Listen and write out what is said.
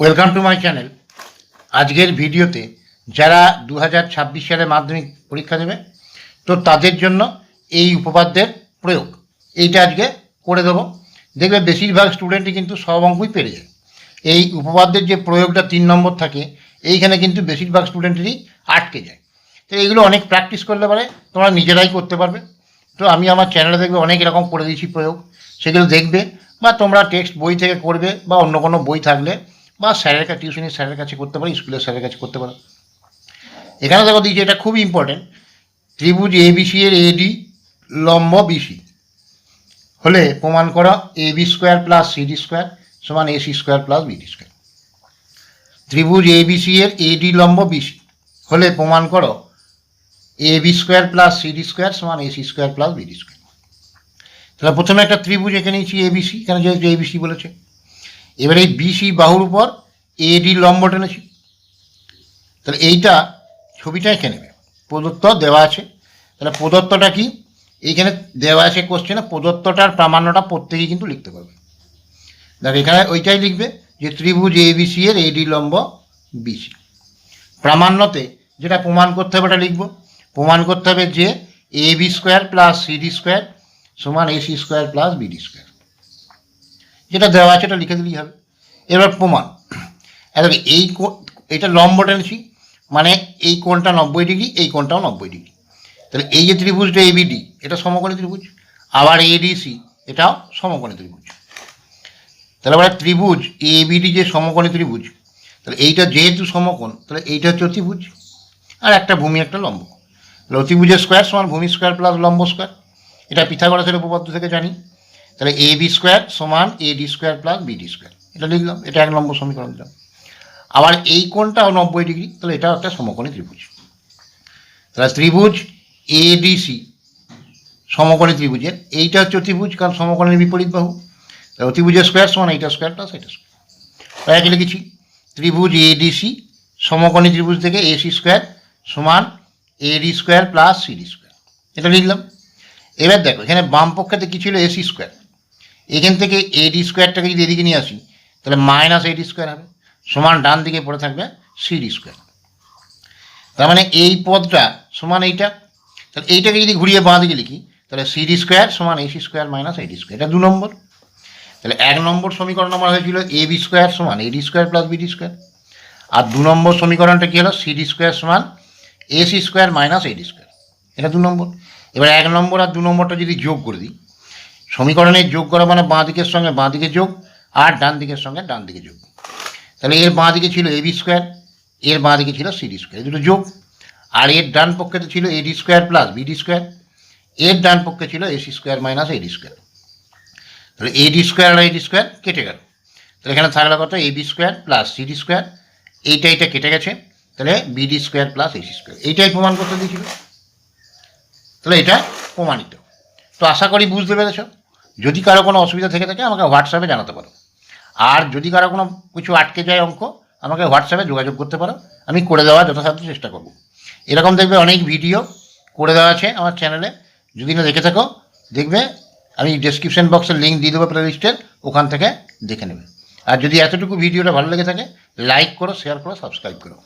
Welcome to my channel আজকের ভিডিওতে যারা দু সালে মাধ্যমিক পরীক্ষা দেবে, তো তাদের জন্য এই উপপাদ্যের প্রয়োগ। এইটা আজকে করে দেবো। দেখবে বেশিরভাগ স্টুডেন্টই কিন্তু সব অঙ্কই পেরে যায়। এই উপপাদ্যের যে প্রয়োগটা তিন নম্বর থাকে, এইখানে কিন্তু বেশিরভাগ স্টুডেন্টেরই আটকে যায়। তো এইগুলো অনেক প্র্যাকটিস করলে পারে, তোমরা নিজেরাই করতে পারবে। তো আমি আমার চ্যানেলে দেখবে অনেক এরকম করে দিয়েছি প্রয়োগ। সেগুলো দেখবে বা তোমরা টেক্সট বই থেকে করবে বা অন্য কোনো বই থাকলে বা স্যারের কাছে টিউশনের স্যারের কাছে করতে পারো স্কুলের স্যারের কাছে করতে পারো। এখানে দেখো দিয়েছি, এটা খুব ইম্পর্টেন্ট ত্রিভুজ এবিসি এর এডি লম্ব বিসি হলে প্রমাণ করো A B square plus CD square সমান AC square plus BD square ত্রিভুজ এবিসি এর এডি লম্ব বিসি হলে প্রমাণ করো A B square plus CD square সমান AC square plus BD square তাহলে প্রথমে একটা ত্রিভুজ এঁকে নিয়েছি এবিসি এখানে যেহেতু এ এবিসি বলেছে। এবার এই বিসি বাহুর উপর এডি লম্ব টেনেছি তাহলে এইটা ছবিটা এঁকে নেবে। প্রদত্ত দেওয়া আছে। তাহলে প্রদত্তটা কি? এইখানে দেওয়া আছে কোশ্চেনে প্রদত্তটার প্রামাণ্যটা প্রত্যেকেই কিন্তু লিখতে পারবে। দেখ, এখানে ওইটাই লিখবে যে ত্রিভুজ এ এবিসি এর এডি লম্ব বিসি প্রামাণ্যতে যেটা প্রমাণ করতে হবে ওটা লিখব। প্রমাণ করতে হবে যে A B square plus CD square সমান AC square plus BD square দেওয়া আছে, এটা লিখে দিলেই হবে। এবার প্রমাণ। এবার এই এটা লম্ব টেনেছি মানে এই কোণটা নব্বই ডিগ্রি, এই কোণটাও নব্বই ডিগ্রি। তাহলে এই যে ত্রিভুজটা এবিডি এটা সমকোণী ত্রিভুজ, আবার এডিসি এটাও সমকোণী ত্রিভুজ। তাহলে আবার ত্রিভুজ এবিডি যে সমকোণী ত্রিভুজ, তাহলে এইটা যেহেতু সমকোণ, তাহলে এইটা হচ্ছে অতিভুজ, আর একটা ভূমি, একটা লম্ব। অতিভুজের স্কোয়ার সমান ভূমি স্কোয়ার প্লাস লম্ব স্কোয়ার এটা পিথাগোরাসের উপপাদ্য থেকে জানি। তাহলে এ বি স্কোয়ার সমান A D square plus BD square. এটা লিখলাম, এটা এক নম্বর সমীকরণ দিলাম। আবার এই কোণটাও নব্বই ডিগ্রি, তাহলে এটাও একটা সমকোণী ত্রিভুজ। তাহলে ত্রিভুজ এডিসি সমকোণী ত্রিভুজের। এইটা হচ্ছে অতিভুজ কারণ সমকোণের বিপরীত বাহু। তাহলে অতিভুজের স্কোয়ার সমান, এইটা স্কোয়ার প্লাস এটা স্কোয়ার। এক লিখেছি, ত্রিভুজ এডিসি সমকোণী ত্রিভুজ থেকে এসি স্কোয়ার সমান AD square plus CD square. এটা লিখলাম। এবার দেখো, এখানে বাম পক্ষেতে কী ছিল? AC square. এখান থেকে এডি স্কোয়ারটাকে যদি এদিকে নিয়ে আসি, তাহলে মাইনাস এডি স্কোয়ার হবে, সমান ডান দিকে পড়ে থাকবে সিডি স্কোয়ার তার মানে এই পদটা সমান এইটা, তাহলে এইটাকে যদি ঘুরিয়ে বাঁ দিকে লিখি, তাহলে সিডি স্কোয়ার সমান AC square minus AD square এটা দু নম্বর। তাহলে এক নম্বর সমীকরণ আমার হয়েছিল এ বি স্কোয়ার সমান AD square plus BD square আর দু নম্বর সমীকরণটা কী হলো? সিডি স্কোয়ার সমান AC square minus AD square এটা দু নম্বর। এবার এক নম্বর আর দু নম্বরটা যদি যোগ করে দিই সমীকরণের যোগ করা মানে বাঁ দিকের সঙ্গে বাঁ দিকে যোগ, আর ডান দিকের সঙ্গে ডান দিকে যোগ। তাহলে এর বাঁ দিকে ছিল এবি স্কোয়ার, এর বাঁ দিকে ছিল সিডি স্কোয়ার দুটো যোগ। আর এর ডান পক্ষে তো ছিল AD square plus BD square, এর ডান পক্ষে ছিল AC square minus AD square. তাহলে এডি স্কোয়ার আর এডি স্কোয়ার কেটে গেল। তাহলে এখানে থাকল কত AB square plus CD square, এইটা এইটা কেটে গেছে, তাহলে BD square plus AC square, এইটাই প্রমাণ করতে দিয়েছিল। তাহলে এটা প্রমাণিত। তো আশা করি বুঝতে পেরেছ। যদি কারও কোনো অসুবিধা থেকে থাকে, আমাকে হোয়াটসঅ্যাপে জানাতে পারো। আর যদি কারও কোনো কিছু আটকে যায় অঙ্ক, আমাকে হোয়াটসঅ্যাপে যোগাযোগ করতে পারো। আমি করে দেওয়ার যথাসাধ্য চেষ্টা করব। এরকম দেখবে অনেক ভিডিও করে দেওয়া আছে আমার চ্যানেলে যদি না দেখে থাকো, দেখবে আমি ডেসক্রিপশন বক্সের লিঙ্ক দিয়ে দেবো প্লে লিস্টের ওখান থেকে দেখে নেবে। আর যদি এতটুকু ভিডিওটা ভালো লেগে থাকে লাইক করো শেয়ার করো সাবস্ক্রাইব করো।